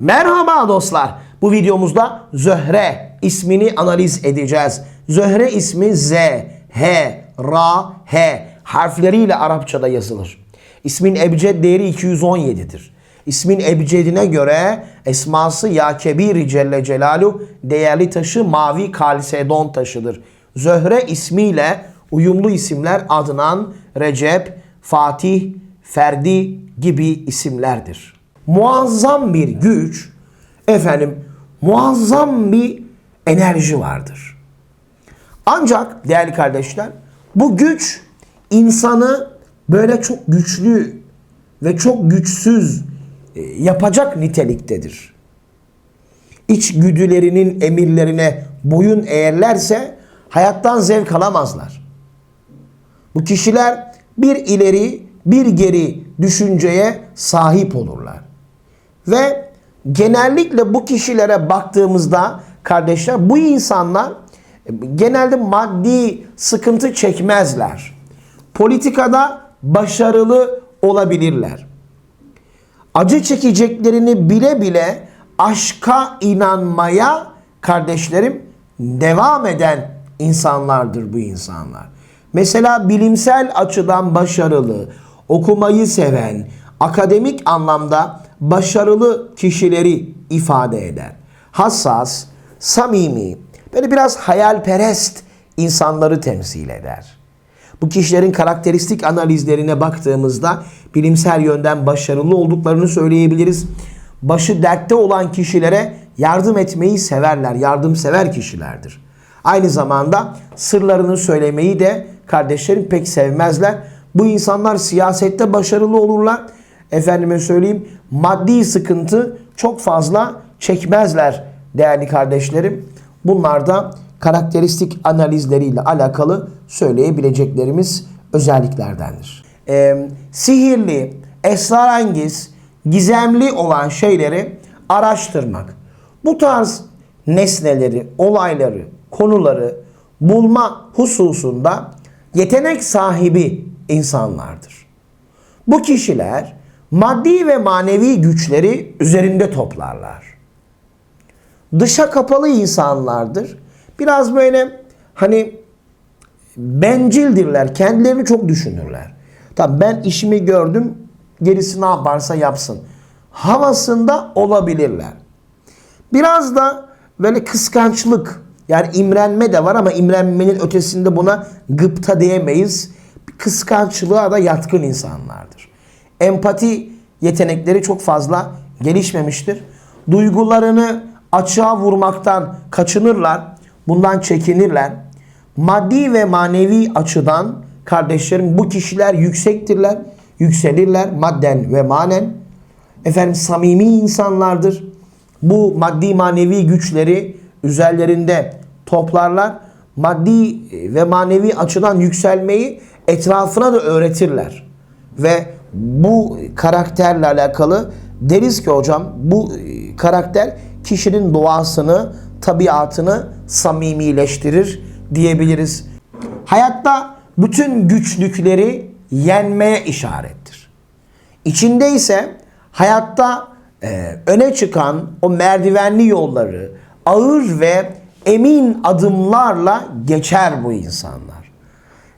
Merhaba dostlar. Bu videomuzda Zöhre ismini analiz edeceğiz. Zöhre ismi Z, H, Ra, H harfleriyle Arapçada yazılır. İsmin ebced değeri 217'dir. İsmin ebcedine göre esması Ya Kebir Celle Celalu değerli taşı mavi kalsedon taşıdır. Zöhre ismiyle uyumlu isimler Adnan, Recep, Fatih, Ferdi gibi isimlerdir. Muazzam bir güç, efendim muazzam bir enerji vardır. Ancak değerli kardeşler bu güç insanı böyle çok güçlü ve çok güçsüz e, yapacak niteliktedir. İç güdülerinin emirlerine boyun eğerlerse hayattan zevk alamazlar. Bu kişiler bir ileri bir geri düşünceye sahip olurlar. Ve genellikle bu kişilere baktığımızda kardeşler bu insanlar e, genelde maddi sıkıntı çekmezler. Politikada başarılı olabilirler. Acı çekeceklerini bile bile aşka inanmaya kardeşlerim devam eden insanlardır bu insanlar. Mesela bilimsel açıdan başarılı, okumayı seven, akademik anlamda başarılı kişileri ifade eder. Hassas, samimi, böyle biraz hayalperest insanları temsil eder. Bu kişilerin karakteristik analizlerine baktığımızda bilimsel yönden başarılı olduklarını söyleyebiliriz. Başı dertte olan kişilere yardım etmeyi severler, yardımsever kişilerdir. Aynı zamanda sırlarını söylemeyi de kardeşlerim pek sevmezler. Bu insanlar siyasette başarılı olurlar. Efendime söyleyeyim maddi sıkıntı çok fazla çekmezler değerli kardeşlerim. Bunlar da karakteristik analizleriyle alakalı söyleyebileceklerimiz özelliklerdendir. Ee, sihirli, esrarengiz, gizemli olan şeyleri araştırmak. Bu tarz nesneleri, olayları, konuları bulma hususunda yetenek sahibi insanlardır. Bu kişiler maddi ve manevi güçleri üzerinde toplarlar. Dışa kapalı insanlardır. Biraz böyle hani bencildirler. Kendilerini çok düşünürler. Tamam ben işimi gördüm. Gerisi ne yaparsa yapsın. Havasında olabilirler. Biraz da böyle kıskançlık yani imrenme de var ama imrenmenin ötesinde buna gıpta diyemeyiz. Kıskançlığa da yatkın insanlardır. Empati yetenekleri çok fazla gelişmemiştir. Duygularını açığa vurmaktan kaçınırlar. Bundan çekinirler. Maddi ve manevi açıdan kardeşlerim bu kişiler yüksektirler. Yükselirler madden ve manen. Efendim samimi insanlardır. Bu maddi manevi güçleri üzerlerinde toplarlar. Maddi ve manevi açıdan yükselmeyi etrafına da öğretirler. Ve bu karakterle alakalı deriz ki hocam bu karakter kişinin doğasını, tabiatını samimileştirir diyebiliriz. Hayatta bütün güçlükleri yenmeye işarettir. İçinde ise hayatta e, öne çıkan o merdivenli yolları ağır ve emin adımlarla geçer bu insanlar.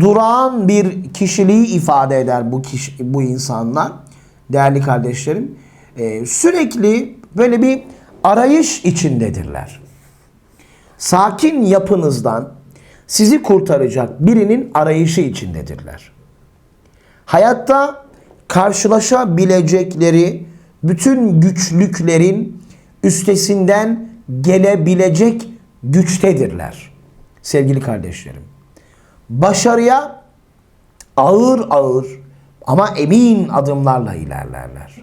durağan bir kişiliği ifade eder bu kişi, bu insanlar. Değerli kardeşlerim, ee, sürekli böyle bir arayış içindedirler. Sakin yapınızdan sizi kurtaracak birinin arayışı içindedirler. Hayatta karşılaşabilecekleri bütün güçlüklerin üstesinden gelebilecek güçtedirler. Sevgili kardeşlerim. Başarıya ağır ağır ama emin adımlarla ilerlerler.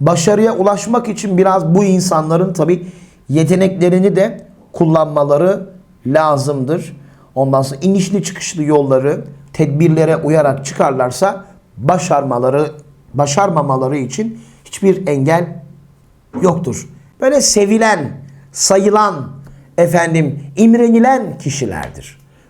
Başarıya ulaşmak için biraz bu insanların tabi yeteneklerini de kullanmaları lazımdır. Ondan sonra inişli çıkışlı yolları tedbirlere uyarak çıkarlarsa başarmaları başarmamaları için hiçbir engel yoktur. Böyle sevilen, sayılan, efendim imrenilen kişilerdir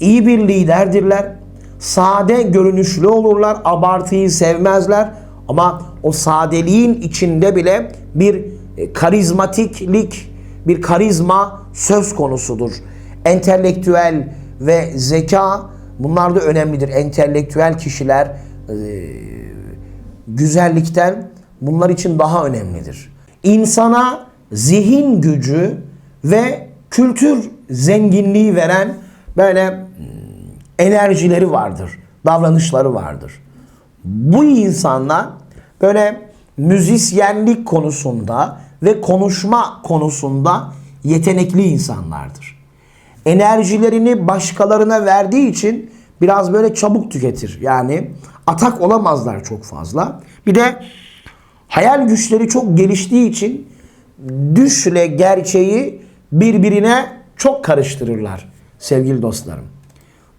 İyi bir liderdirler. Sade görünüşlü olurlar. Abartıyı sevmezler. Ama o sadeliğin içinde bile bir e, karizmatiklik, bir karizma söz konusudur. Entelektüel ve zeka bunlar da önemlidir. Entelektüel kişiler e, güzellikten bunlar için daha önemlidir. İnsana zihin gücü ve kültür zenginliği veren böyle enerjileri vardır, davranışları vardır. Bu insanlar böyle müzisyenlik konusunda ve konuşma konusunda yetenekli insanlardır. Enerjilerini başkalarına verdiği için biraz böyle çabuk tüketir. Yani atak olamazlar çok fazla. Bir de hayal güçleri çok geliştiği için düşle gerçeği birbirine çok karıştırırlar sevgili dostlarım.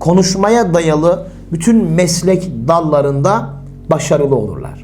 konuşmaya dayalı bütün meslek dallarında başarılı olurlar.